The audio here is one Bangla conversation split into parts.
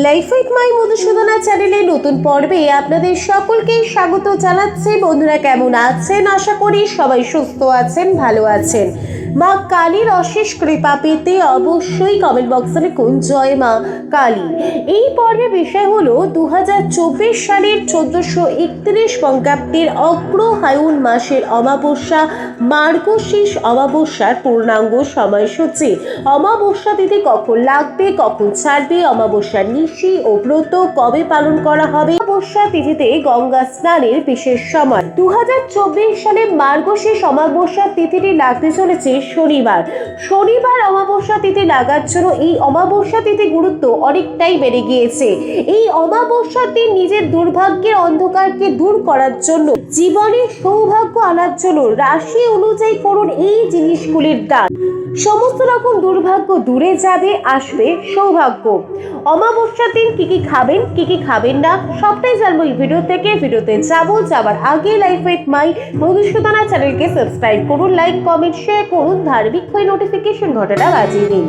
লাইফ উইথ মাই মধুসূদনা চ্যানেলে নতুন পর্বে আপনাদের সকলকে স্বাগত জানাচ্ছে। বন্ধুরা কেমন আছেন? আশা করি সবাই সুস্থ আছেন, ভালো আছেন। মা কালীর অশেষ কৃপা পেতে অবশ্যই কমেন্ট বক্সে লিখুন, জয় মা কালী। এই পর্বে বিষয় হলো দু হাজার চব্বিশ সালের চোদ্দশো একত্রিশ বঙ্গাব্দের অগ্রহায়ণ মাসের অমাবস্যা, মার্গশীষ অমাবস্যার পূর্ণাঙ্গ সময়সূচি। অমাবস্যা তিথি কখন লাগবে, কখন ছাড়বে অমাবস্যার নিশি ও ব্রত কবে পালন করা হবে? অমাবস্যা তিথিতে গঙ্গা স্নানের বিশেষ সময়। দু হাজার চব্বিশ সালে মার্গশীষ অমাবস্যা তিথিটি লাগতে চলেছে শনিবার। শনিবার অমাবস্যা তিথি লাগার জন্য এই অমাবস্যা তিথি গুরুত্ব অনেকটাই বেড়ে গিয়েছে। এই অমাবস্যার দিন নিজের দুর্ভাগ্যের অন্ধকারকে দূর করার জন্য জীবনে সৌভাগ্য আনার জন্য রাশি অনুযায়ী করুন এই জিনিসগুলির দান। সমস্ত রকম দুর্ভাগ্য দূরে যাবে, আসবে সৌভাগ্য। অমাবস্যার দিন কি কি খাবেন, কি কি খাবেন না, সবটাই জানব এই ভিডিও থেকে। ভিডিওতে যাব যাবার আগে লাইফ উইথ মাই মধুসূদনা চ্যানেলকে সাবস্ক্রাইব করুন, লাইক, কমেন্ট শেয়ার করুন। ধার্মিক হয়ে নোটিফিকেশন ঘটনা বাজিয়ে দিন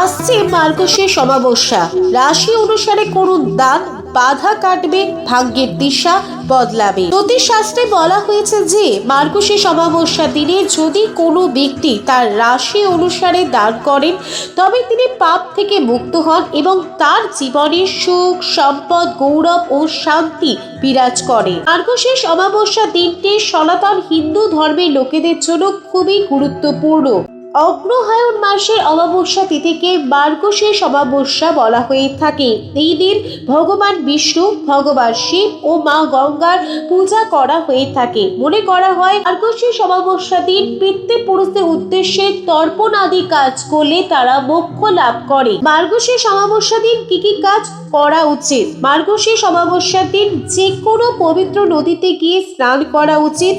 আসছে মার্গশীর সমাবস্যা। রাশি অনুসারে করুন দান বাধা কাটবে, ভাগ্যের দিশা বদলাবে। জ্যোতিষশাস্ত্রে বলা হয়েছে যে মার্গশীর অমাবস্যা দিনে যদি কোনো ব্যক্তি তার রাশি অনুসারে দান করেন, তবে তিনি পাপ থেকে মুক্ত হন এবং তার জীবনে সুখ, সম্পদ, গৌরব ও শান্তি বিরাজ করে। মার্গশীর অমাবস্যা দিনটি সনাতন হিন্দু ধর্মের লোকেদের জন্য খুবই গুরুত্বপূর্ণ। অগ্রহায়ণ মাসের অমাবস্যা তিথিকে মার্গশীর্ষ অমাবস্যা বলা হয়ে থাকে। এই দিন ভগবান বিষ্ণু, ভগবান শিব ও মা গঙ্গার পূজা করা হয়ে থাকে। মনে করা হয় মার্গশীর্ষ অমাবস্যা দিন পিতৃপুরুষদের উদ্দেশ্যে তর্পণ আদি কাজ করলে তারা মোক্ষ লাভ করে। মার্গশীর্ষ অমাবস্যা দিন কি কি কাজ করা উচিত? মার্গশীর্ষ অমাবস্যার দিন যে কোনো পবিত্র নদীতে গিয়ে স্নান করা উচিত।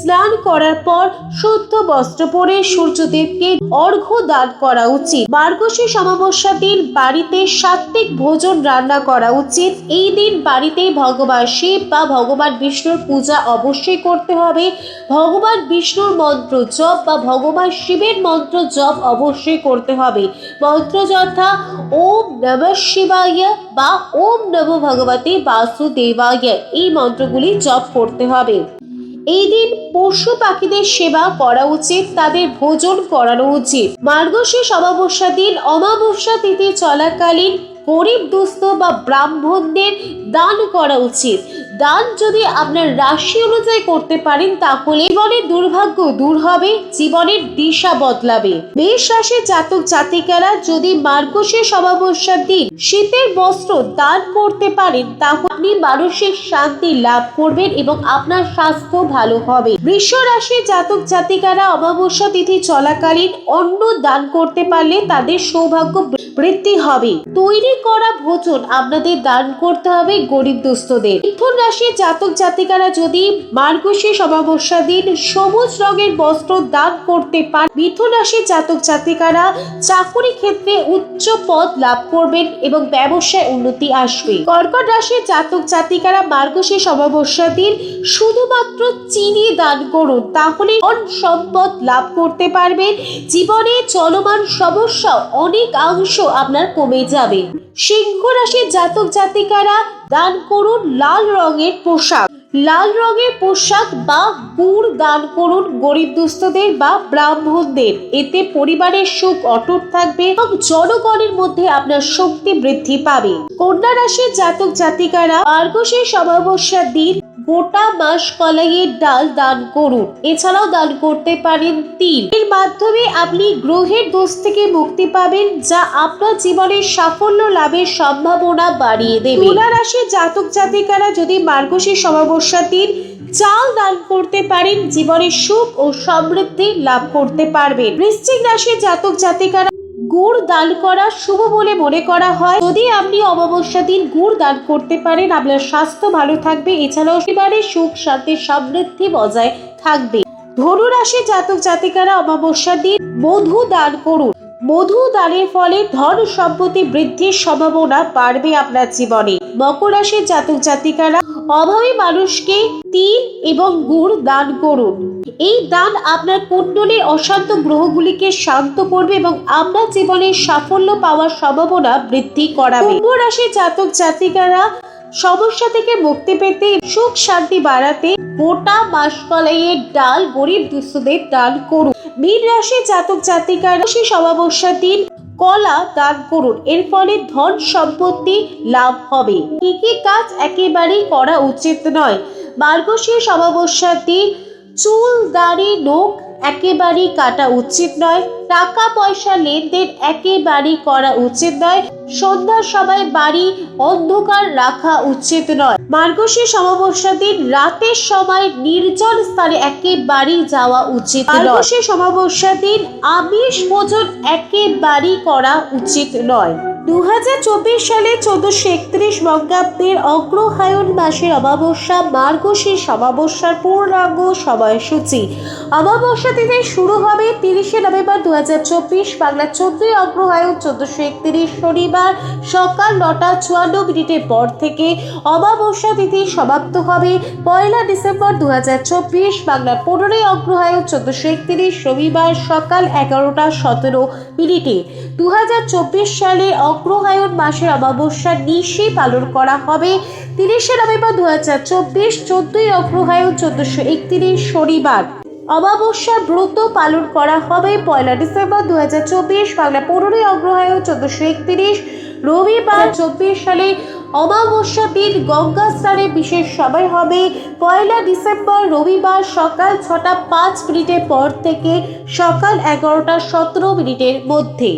স্নান করার পর শুদ্ধ বস্ত্র পরে সূর্যদেবকে অর্ঘ্য দান করা উচিত। মার্গশীর্ষ অমাবস্যার দিন, বাড়িতে সাত্বিক ভোজন রান্না করা উচিত। এই দিন বাড়িতে ভগবান শিব বা ভগবান বিষ্ণুর পূজা অবশ্যই করতে হবে। ভগবান বিষ্ণুর মন্ত্র জপ বা ভগবান শিবের মন্ত্র জপ অবশ্যই করতে হবে। মন্ত্র যথা ওম নম শিবায় বা ওম নম ভগবতে বাসুদেবায়। এই মন্ত্রগুলি জপ করতে হবে। এই দিন পশু পাখিদের সেবা করা উচিত, তাদের ভোজন করানো উচিত। মার্গশেষ অমাবস্যা দিন অমাবস্যা তিথি চলাকালীন গরিব দুস্থ বা ব্রাহ্মণদের দান করা উচিত। দান যদি আপনার রাশি অনুযায়ী করতে পারেন, তাহলে জীবনের দুর্ভাগ্য দূর হবে, জীবনের দিশা বদলাবে। মেষ রাশির জাতক জাতিকারা যদি মার্গশীর্ষ অমাবস্যার দিন শীতের বস্ত্র দান করতে পারেন, তাহলে আপনি মানসিক শান্তি লাভ করবেন এবং আপনার স্বাস্থ্য ভালো হবে। বৃষ রাশির জাতক জাতিকারা অমাবস্যা তিথি চলাকালীন অন্ন দান করতে পারলে তাদের সৌভাগ্য বৃদ্ধি হবে। তৈরি করা ভোজন আপনাদের দান করতে হবে গরিব দুস্থদের। মিথুন রাশির জাতক জাতিকারা যদি মার্গশীর্ষ অমাবস্যা দিন, সবুজ রঙের বস্ত্র দান করতে পারে মিথুন রাশির জাতক জাতিকারা চাকুরি ক্ষেত্রে উচ্চ পদ লাভ করবেন এবং ব্যবসায় উন্নতি আসবে। কর্কট রাশির জাতক জাতিকারা মার্গশীর্ষ অমাবস্যা দিন, শুধুমাত্র চিনি দান করুন, তাহলে অন সম্পদ লাভ করতে পারবেন। জীবনে চলমান সমস্যা অনেকাংশ আপনার কমে যাবে। সিংহ রাশির জাতক জাতিকারা দান করুন লাল রঙের পোশাক। লাল রঙের পোশাক বা গুড় দান করুন গরিব দুস্থদের বা ব্রাহ্মণদের। এতে পরিবারের সুখ অটুট থাকবে এবং জনগণের মধ্যে আপনার শক্তি বৃদ্ধি পাবে। কন্যা রাশির জাতক জাতিকারা আর্গসের সমাবস্যার দিন গোটা মাস কলাইয়ের ডাল দান করুন। এছাড়াও দান করতে পারেন তিল। এর মাধ্যমে আপনি গ্রহের দোষ থেকে মুক্তি পাবেন, যা আপনার জীবনের সাফল্য লাভের সম্ভাবনা বাড়িয়ে দেবে। তুলা রাশির জাতক জাতিকারা যদি মার্গশীর অমাবস্যার দিন চাল দান করতে পারেন জীবনের সুখ ও সমৃদ্ধি লাভ করতে পারবেন। বৃশ্চিক রাশির জাতক জাতিকারা গুড় দান করা শুভ বলে মনে করা হয়। যদি আপনি অমাবস্যা দিন গুড় দান করতে পারেন, আপনার স্বাস্থ্য ভালো থাকবে। এছাড়াও পরিবারের সুখ, শান্তি, সমৃদ্ধি বজায় থাকবে। ধনু রাশি জাতক জাতিকারা অমাবস্যার দিন মধু দান করুন। মধু দানের ফলে ধন সম্পত্তি বৃদ্ধির সম্ভাবনা বাড়বে আপনার জীবনে। মকর রাশির জাতক জাতিকারা অভাবী মানুষকে তিল এবং গুড় দান করুন। এই দান আপনার কুণ্ডলীর অশান্ত গ্রহগুলিকে শান্ত করবে এবং আপনার জীবনের সাফল্য পাওয়ার সম্ভাবনা বৃদ্ধি করাবে। কুম্ভ রাশির জাতক জাতিকারা সমস্যা থেকে মুক্তি পেতে, সুখ শান্তি বাড়াতে গোটা মাসকলাইয়ের ডাল গরিব দুস্থদের দান করুন। মীন রাশির জাতক জাতিকারা রাশি সমাবস্যা দিন কলা দান করুন। এর ফলে ধন সম্পত্তি লাভ হবে। কি কি কাজ একেবারেই করা উচিত নয়। মার্গশীর সমাবস্যার দিন চুল, দাড়ি, নখ একেবারেই কাটা উচিত নয়। টাকা পয়সা লেনদেন একেবারেই করা উচিত নয়। সন্ধ্যার সময় বাড়ি অন্ধকার রাখা উচিত নয়। মার্গশীর সমাবস্যা দিন রাতের সময় নির্জন স্থানে একেবারেই যাওয়া উচিত মার্গশীর সমাবস্যা দিন আমিষ ভোজন একেবারেই করা উচিত নয়। দু হাজার চব্বিশ সালে চোদ্দশো একত্রিশ বঙ্গাব্দের অগ্রহায়ণ মাসের অমাবস্যা মার্গশীর সমাবস্যার পূর্ণাঙ্গ সময়সূচি। অমাবস্যা তিথি শুরু হবে তিরিশে নভেম্বর দু হাজার চব্বিশ বাংলা চোদ্দই অগ্রহায়ণ চোদ্দশো একত্রিশ শনিবার সকাল নটা চুয়ান্ন মিনিটের পর থেকে অমাবস্যা তিথি সমাপ্ত হবে পয়লা ডিসেম্বর দু হাজার চব্বিশ বাংলা পনেরোই অগ্রহায়ণ চোদ্দশো একত্রিশ রবিবার সকাল এগারোটা সতেরো মিনিটে। দু হাজার চব্বিশ সালে অগ্রহায়ণ মাসের অমাবস্যা নিশে পালন করা হবে। তিরিশে নভেম্বর দু হাজার চব্বিশ, চোদ্দই অগ্রহায়ণ, চোদ্দশো একত্রিশ শনিবার। অমাবস্যার ব্রত পালন করা হবে পয়লা ডিসেম্বর দু হাজার চব্বিশ, বাংলা পনেরোই অগ্রহায়ণ, চোদ্দশো একত্রিশ। রবিবার চব্বিশ সালে অমাবস্যা দিন গঙ্গা স্নানে বিশেষ সময় হবে। পয়লা ডিসেম্বর রবিবার সকাল ছটা পাঁচ মিনিটের পর থেকে সকাল এগারোটা সতেরো মিনিটের মধ্যে।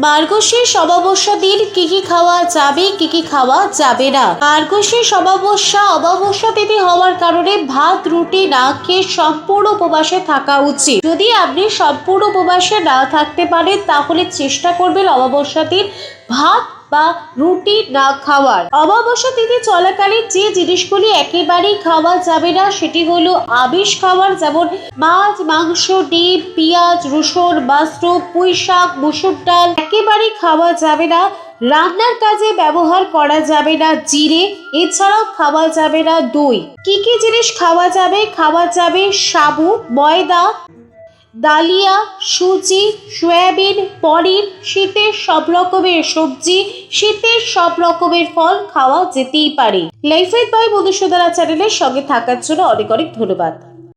মার্গশীর সমাবস্যা দিন কি কি খাওয়া যাবে, কি কি খাওয়া যাবে না। মার্গশীর সমাবস্যা অমাবস্যা তিথি হওয়ার কারণে ভাত, রুটি না খেয়ে সম্পূর্ণ উপবাসে থাকা উচিত। যদি আপনি সম্পূর্ণ উপবাসে না থাকতে পারেন, তাহলে চেষ্টা করবেন অমাবস্যা দিন ভাত বা রুটি না খাওয়ার। অমাবস্যা তিথি চলাকালীন যে জিনিসগুলি একেবারেই খাওয়া যাবে না, সেটি হলো আমিষ খাবার যেমন মাছ, মাংস, ডিম, পেঁয়াজ, রসুন, মাশরুম পুঁই শাক মুসুর ডাল একেবারেই খাওয়া যাবে না। রান্নার কাজে ব্যবহার করা যাবে না জিরে, এছাড়াও খাওয়া যাবে না দই। কি কি জিনিস খাওয়া যাবে? খাওয়া যাবে সাবু, ময়দা ডালিয়া, সুজি, সয়াবিন, পনির, শীতের সব রকমের সবজি, শীতের সব রকমের ফল খাওয়া যেতেই পারে। লাইফ উইথ বাই মধুসূদনা চ্যানেলের সঙ্গে থাকার জন্য অনেক অনেক ধন্যবাদ।